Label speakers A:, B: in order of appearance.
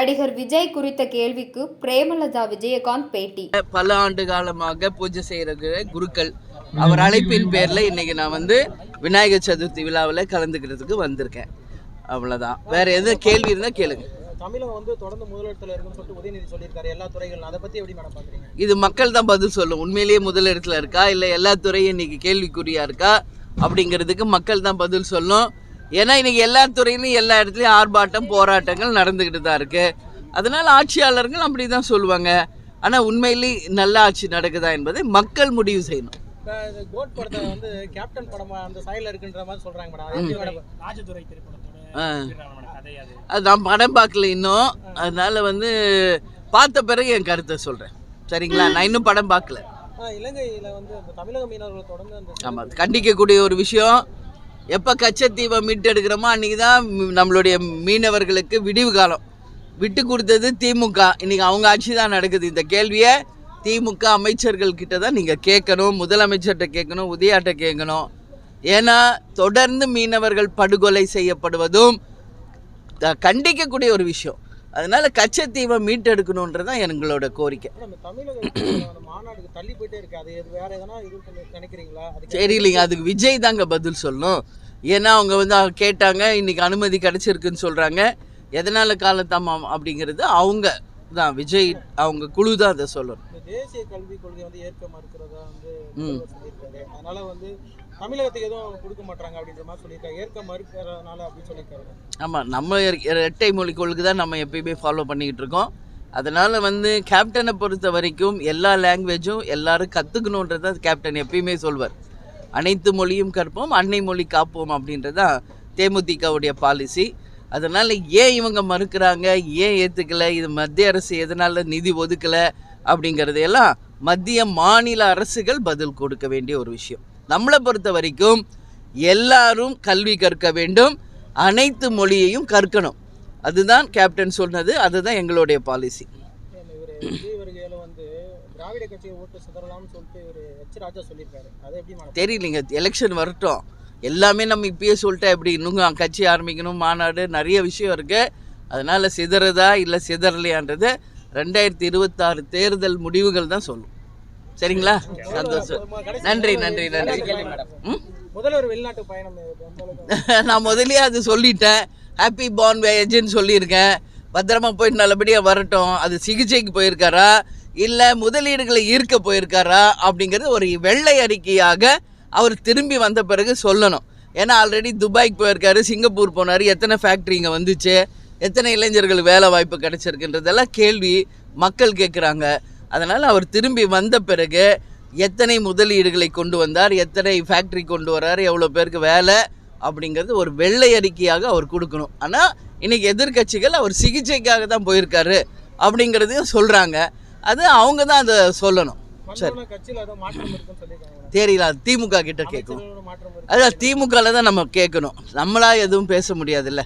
A: நடிகர் விஜய் குறித்த கேள்விக்கு பிரேமலதா விஜயகாந்த் பேட்டி.
B: பல ஆண்டு காலமாக பூஜை செய்கிற குருக்கள். அவர் அழைப்பின் பேரில் இன்னைக்கு நான் வந்து விநாயகர் சதுர்த்தி விழாவில் கலந்துக்கிறதுக்கு வந்திருக்கேன். அவ்வளோதான் வேற எதுவும் கேள்வி இருந்தால் கேளுங்க.
C: தமிழகம் வந்து தொடர்ந்து முதலிடத்துல இருக்குன்னு சொல்லிட்டு உதயநிதி சொல்லியிருக்காரு. எல்லா துறைகளும் அதை பத்தி எப்படி மேடம் பாக்குறீங்க?
B: இது மக்கள் தான் பதில் சொல்லும். உண்மையிலேயே முதலிடத்துல இருக்கா? இல்லை எல்லா துறையும் இன்னைக்கு கேள்விக்குறியா இருக்கா? அப்படிங்கிறதுக்கு மக்கள் தான் பதில் சொல்லும். ஏன்னா இன்னைக்கு எல்லா துறையிலும் எல்லா இடத்துலையும் ஆர்ப்பாட்டம் போராட்டங்கள் நடந்துக்கிட்டு தான் இருக்கு. அதனால ஆட்சியாளர்கள் அப்படி தான் சொல்லுவாங்க. ஆனால் உண்மையிலேயே நல்ல ஆட்சி நடக்குதா என்பதை மக்கள் முடிவு செய்யணும்.
C: கோட் படத்தை வந்து கேப்டன் படமா அந்த சாயல இருக்குன்ற மாதிரி சொல்றாங்க மேடம். அது ராஜதுரை
B: நான் படம் பார்க்கல இன்னும். அதனால வந்து பார்த்த பிறகு என் கருத்தை சொல்கிறேன் சரிங்களா? நான் இன்னும் படம் பார்க்கல.
C: இலங்கையில வந்து தமிழக மீனவர்களை தொடர்ந்து
B: ஆமாம் கண்டிக்கக்கூடிய ஒரு விஷயம். எப்போ கச்சத்தீவை மீட்டெடுக்கிறோமோ அன்றைக்கி தான் நம்மளுடைய மீனவர்களுக்கு விடிவு காலம். விட்டு கொடுத்தது திமுக. இன்றைக்கி அவங்க ஆட்சி தான் நடக்குது. இந்த கேள்வியை திமுக அமைச்சர்கள் கிட்ட தான் நீங்கள் கேட்கணும் முதலமைச்சர்கிட்ட கேட்கணும் உதயாட்ட கேட்கணும். ஏன்னா தொடர்ந்து மீனவர்கள் படுகொலை செய்யப்படுவதும் த- கண்டிக்கக்கூடிய ஒரு விஷயம். அதனால கச்சத்தீவை மீட்டெடுக்கணுன்றது தான் எங்களோட கோரிக்கை.
C: பண்ணி- நினைக்கிறீங்களா? அதுக்கு
B: விஜய் தாங்க பதில் சொல்லணும். ஏன்னா அவங்க வந்து கேட்டாங்க இன்னைக்கு அனுமதி கிடைச்சிருக்குன்னு சொல்கிறாங்க எதனால் காலத்தாமம் அப்படிங்கிறது அவங்க தான். விஜய் அவங்க குழு தான் அதை சொல்லணும்.
C: தேசிய கல்விக் கொள்கை வந்து ஏற்க மறுக்கிறதா வந்து அதனால வந்து தமிழகத்துக்கு எதுவும் கொடுக்க மாட்டாங்க அப்படின்ற மாதிரி சொல்லியிருக்காங்க. ஏற்க மறுக்கிறதுனால அப்படின்னு சொல்லியிருக்காங்க.
B: ஆமாம் நம்ம இரட்டை மொழி கொள்கை தான் நம்ம எப்பயுமே ஃபாலோ பண்ணிக்கிட்டு இருக்கோம். அதனால் வந்து கேப்டனை பொறுத்த வரைக்கும் எல்லா லாங்குவேஜும் எல்லாரும் கற்றுக்கணுன்றது தான் கேப்டன் எப்பயுமே சொல்வார். அனைத்து மொழியும் கற்போம் அன்னை மொழி காப்போம் அப்படின்றது தான் தேமுதிகவுடைய பாலிசி அதனால் ஏன் இவங்க மறுக்கிறாங்க ஏன் ஏற்றுக்கலை இது மத்திய அரசு எதனால் நிதி ஒதுக்கலை அப்படிங்கிறதையெல்லாம் மத்திய மாநில அரசுகள் பதில் கொடுக்க வேண்டிய ஒரு விஷயம். நம்மளை பொறுத்த வரைக்கும் எல்லாரும் கல்வி கற்க வேண்டும். அனைத்து மொழியையும் கற்கணும். அதுதான் கேப்டன் சொன்னது. அதுதான் எங்களுடைய பாலிசி தெரியலைங்க. எலெக்ஷன் வரட்டும். எல்லாமே நம்ம இப்பயே சொல்லிட்டா எப்படி? இன்னும் கட்சி ஆரம்பிக்கணும் மாநாடு நிறைய விஷயம் இருக்கு. அதனால சிதறதா இல்லை சிதறலையான்றது ரெண்டாயிரத்தி இருபத்தாறு தேர்தல் முடிவுகள் தான் சொல்லும். சரிங்களா? சந்தோஷம். நன்றி நன்றி நன்றி.
C: முதல்வர் வெளிநாட்டு பயணம்
B: நான் முதல்லயே அது சொல்லிட்டேன். ஹாப்பி பார்ன் வேஜ்னு சொல்லியிருக்கேன். பத்திரமா போயிட்டு நல்லபடியாக வரட்டும். அது சிகிச்சைக்கு போயிருக்காரா? இல்லை முதலீடுகளை ஈர்க்க போயிருக்காரா? அப்படிங்கிறது ஒரு வெள்ளை அறிக்கையாக அவர் திரும்பி வந்த பிறகு சொல்லணும். ஏன்னா ஆல்ரெடி துபாய்க்கு போயிருக்காரு சிங்கப்பூர் போனார் எத்தனை ஃபேக்ட்ரி இங்கே வந்துச்சு எத்தனை இளைஞர்களுக்கு வேலை வாய்ப்பு கிடைச்சிருக்குன்றதெல்லாம் கேள்வி மக்கள் கேட்குறாங்க அதனால் அவர் திரும்பி வந்த பிறகு எத்தனை முதலீடுகளை கொண்டு வந்தார் எத்தனை ஃபேக்ட்ரி கொண்டு வரார் எவ்வளோ பேருக்கு வேலை அப்படிங்கிறது ஒரு வெள்ளை அறிக்கையாக அவர் கொடுக்கணும். ஆனால் இன்னைக்கு எதிர்க்கட்சிகள் அவர் சிகிச்சைக்காக தான் போயிருக்காரு அப்படிங்கிறதையும் சொல்கிறாங்க அது அவங்க தான் அதை சொல்லணும். சரி. தெரியல திமுக கிட்ட கேட்கணும் அதான் திமுகவில் தான் நம்ம கேட்கணும். நம்மளா எதுவும் பேச முடியாதுல்ல.